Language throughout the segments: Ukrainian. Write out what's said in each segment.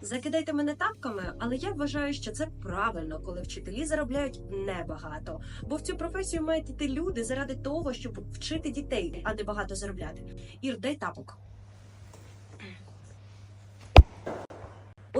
Закидайте мене тапками, але я вважаю, що це правильно, коли вчителі заробляють небагато. Бо в цю професію мають іти люди заради того, щоб вчити дітей, а не багато заробляти. Ір, дай тапок.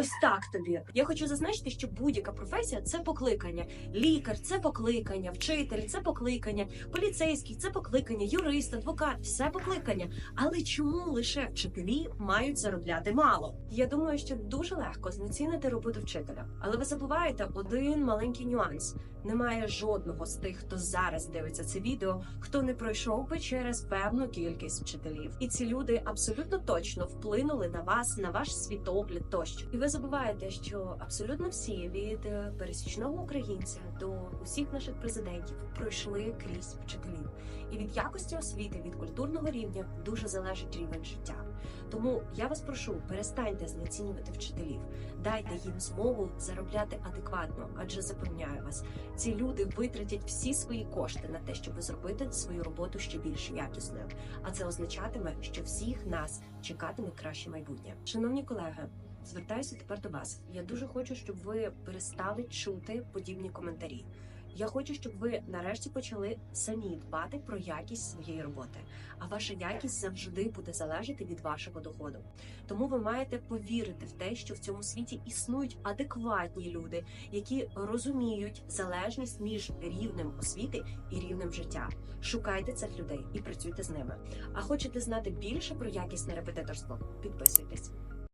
Ось так тобі. Я хочу зазначити, що будь-яка професія це покликання. Лікар це покликання, вчитель це покликання, поліцейський це покликання, юрист, адвокат все покликання. Але чому лише вчителі мають заробляти мало? Я думаю, що дуже легко знецінити роботу вчителя. Але ви забуваєте один маленький нюанс: немає жодного з тих, хто зараз дивиться це відео, хто не пройшов би через певну кількість вчителів. І ці люди абсолютно точно вплинули на вас, на ваш світогляд тощо. І ви забуваєте, що абсолютно всі від е, пересічного українця до усіх наших президентів пройшли крізь вчителів. І від якості освіти, від культурного рівня дуже залежить рівень життя. Тому я вас прошу, перестаньте знецінювати вчителів, дайте їм змогу заробляти адекватно, адже запевняю вас, ці люди витратять всі свої кошти на те, щоб зробити свою роботу ще більш якісною. А це означатиме, що всіх нас чекатиме краще майбутнє. Шановні колеги, звертаюся тепер до вас. Я дуже хочу, щоб ви перестали чути подібні коментарі. Я хочу, щоб ви нарешті почали самі дбати про якість своєї роботи. А ваша якість завжди буде залежати від вашого доходу. Тому ви маєте повірити в те, що в цьому світі існують адекватні люди, які розуміють залежність між рівнем освіти і рівнем життя. Шукайте цих людей і працюйте з ними. А хочете знати більше про якісне репетиторство? Підписуйтесь.